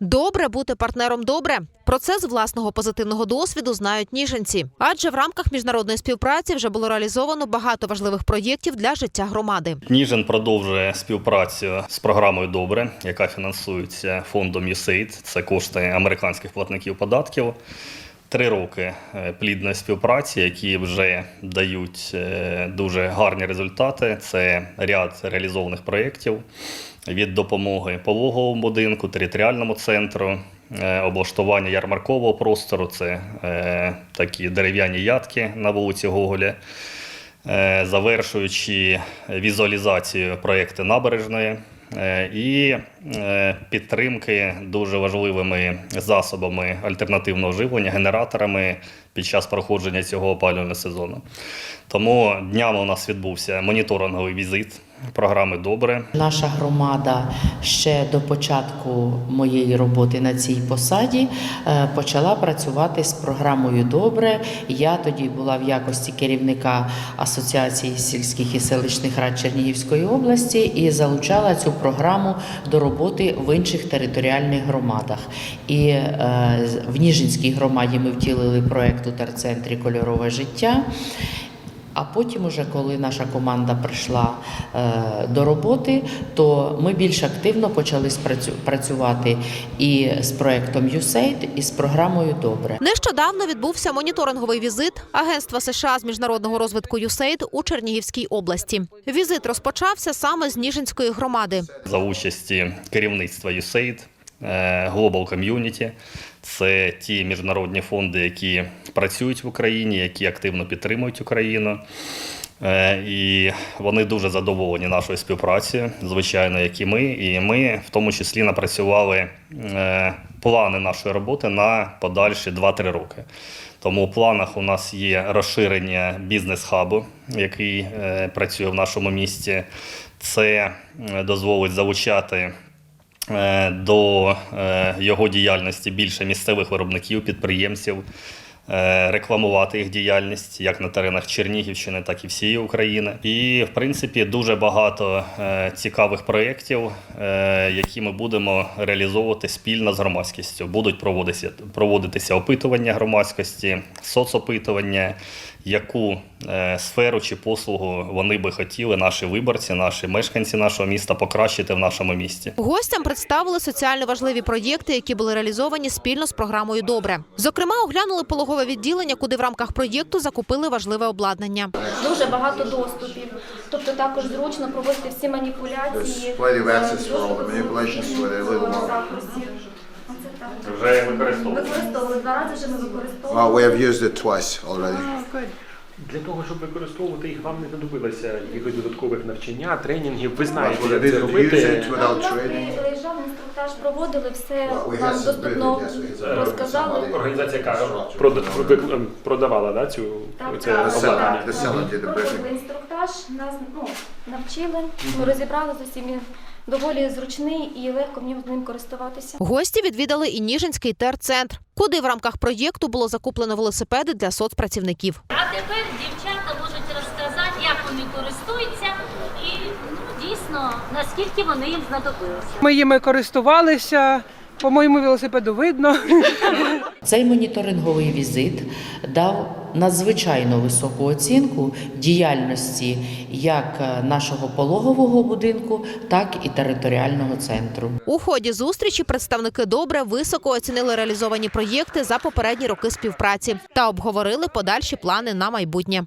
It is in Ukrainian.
Добре бути партнером добре. Про це з власного позитивного досвіду знають ніженці. Адже в рамках міжнародної співпраці вже було реалізовано багато важливих проєктів для життя громади. Ніжин продовжує співпрацю з програмою Добре, яка фінансується фондом USAID. Це кошти американських платників податків. Три роки е, плідної співпраці, які вже дають е, дуже гарні результати. Це ряд реалізованих проєктів від допомоги пологовому будинку, територіальному центру, е, облаштування ярмаркового простору. Це е, такі дерев'яні ядки на вулиці Гоголя. Е, завершуючи візуалізацію проєкту набережної і підтримки дуже важливими засобами альтернативного живлення, генераторами під час проходження цього опалювального сезону. Тому днями у нас відбувся моніторинговий візит програми Добре. Наша громада ще до початку моєї роботи на цій посаді е, почала працювати з програмою Добре. Я тоді була в якості керівника Асоціації сільських і селищних рад Чернігівської області і залучала цю програму до роботи в інших територіальних громадах. І е, в Ніжинській громаді ми втілили проєкт у терцентрі Кольорове життя. А потім, уже коли наша команда прийшла е, до роботи, то ми більш активно почали спрацю- працювати і з проектом USAID, і з програмою Добре. Нещодавно відбувся моніторинговий візит Агентства США з міжнародного розвитку USAID у Чернігівській області. Візит розпочався саме з Ніжинської громади. за участі керівництва USAID, е, Global Community. Це ті міжнародні фонди, які працюють в Україні, які активно підтримують Україну. Е, І вони дуже задоволені нашою співпрацею, звичайно, як і ми. І ми в тому числі напрацювали е, плани нашої роботи на подальші 2-3 роки. Тому в планах у нас є розширення бізнес-хабу, який е, працює в нашому місті. Це е, дозволить залучати е, до е, його діяльності більше місцевих виробників, підприємців, е, рекламувати їх діяльність як на теренах Чернігівщини, так і всієї України. І, в принципі, дуже багато е, цікавих проєктів, е, які ми будемо реалізовувати спільно з громадськістю. Будуть проводитися, проводитися опитування громадськості, соцопитування, яку е, сферу чи послугу вони би хотіли, наші виборці, наші мешканці нашого міста покращити в нашому місті. Гостям представили соціально важливі проєкти, які були реалізовані спільно з програмою Добре. Зокрема, оглянули пологове відділення, куди в рамках проєкту закупили важливе обладнання. дуже багато доступів. Тобто також зручно проводити всі маніпуляції. Е, вже використовуємо. Використовували два рази вже ми використовували. Для того, щоб використовувати їх, вам не знадобилося якихось додаткових навчання, тренінгів. Ви знаєте, we як це робити. training. приїжджали, інструктаж проводили, все нам доступно розказали. Організація, яка ем, продавала да, цю це обладнання. Проводили інструктаж, нас ну, навчили, ми розібрали з усім. Доволі зручний і легко мені ним користуватися. Гості відвідали і Ніжинський терцентр, куди в рамках проєкту було закуплено велосипеди для соцпрацівників. А тепер дівчата можуть розказати, як вони користуються і ну, дійсно наскільки вони їм знадобилися. Ми їми користувалися. По-моєму, велосипеду видно. Цей моніторинговий візит дав надзвичайно високу оцінку діяльності як е, нашого пологового будинку, так і територіального центру. У ході зустрічі представники добре високо оцінили реалізовані проєкти за попередні роки співпраці та обговорили подальші плани на майбутнє.